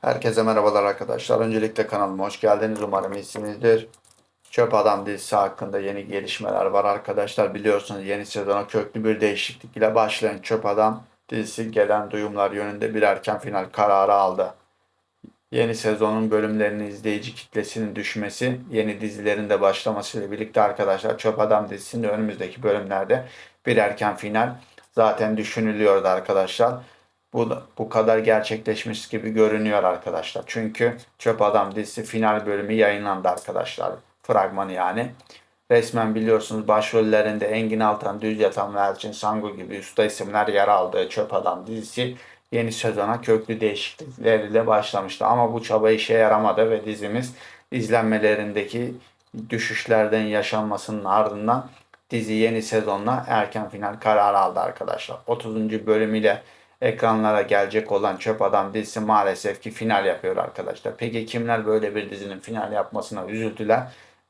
Herkese merhabalar arkadaşlar. Öncelikle kanalıma hoş geldiniz. Umarım iyisinizdir. Çöp Adam dizisi hakkında yeni gelişmeler var arkadaşlar. Biliyorsunuz yeni sezona köklü bir değişiklik ile başlayan Çöp Adam dizisi gelen duyumlar yönünde bir erken final kararı aldı. Yeni sezonun bölümlerinin izleyici kitlesinin düşmesi, yeni dizilerin de başlamasıyla birlikte arkadaşlar Çöp Adam dizisinin önümüzdeki bölümlerde bir erken final zaten düşünülüyordu arkadaşlar. Bu, bu kadar gerçekleşmiş gibi görünüyor arkadaşlar. Çünkü Çöp Adam dizisi final bölümü yayınlandı arkadaşlar. Fragmanı yani. Resmen biliyorsunuz başrollerinde Engin Altan, Düz Yatan ve Elçin Sangu gibi usta isimler yer aldığı Çöp Adam dizisi yeni sezona köklü değişiklikleriyle başlamıştı. Ama bu çaba işe yaramadı ve dizimiz izlenmelerindeki düşüşlerden yaşanmasının ardından dizi yeni sezonla erken final kararı aldı arkadaşlar. 30. bölümüyle ekranlara gelecek olan Çöp Adam dizisi maalesef ki final yapıyor arkadaşlar. Peki kimler böyle bir dizinin final yapmasına üzüldüler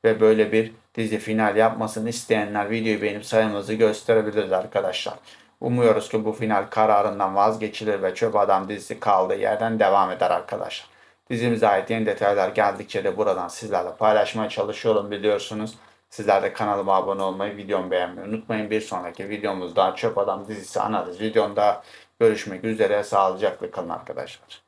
ve böyle bir dizi final yapmasını isteyenler videoyu beğenip sayımızı gösterebiliriz arkadaşlar. Umuyoruz ki bu final kararından vazgeçilir ve Çöp Adam dizisi kaldığı yerden devam eder arkadaşlar. Dizimize ait yeni detaylar geldikçe de buradan sizlerle paylaşmaya çalışıyorum biliyorsunuz. Sizler de kanalıma abone olmayı, videomu beğenmeyi unutmayın. Bir sonraki videomuzda Çöp Adam dizisi analiz videomda görüşmek üzere. Sağlıcakla kalın arkadaşlar.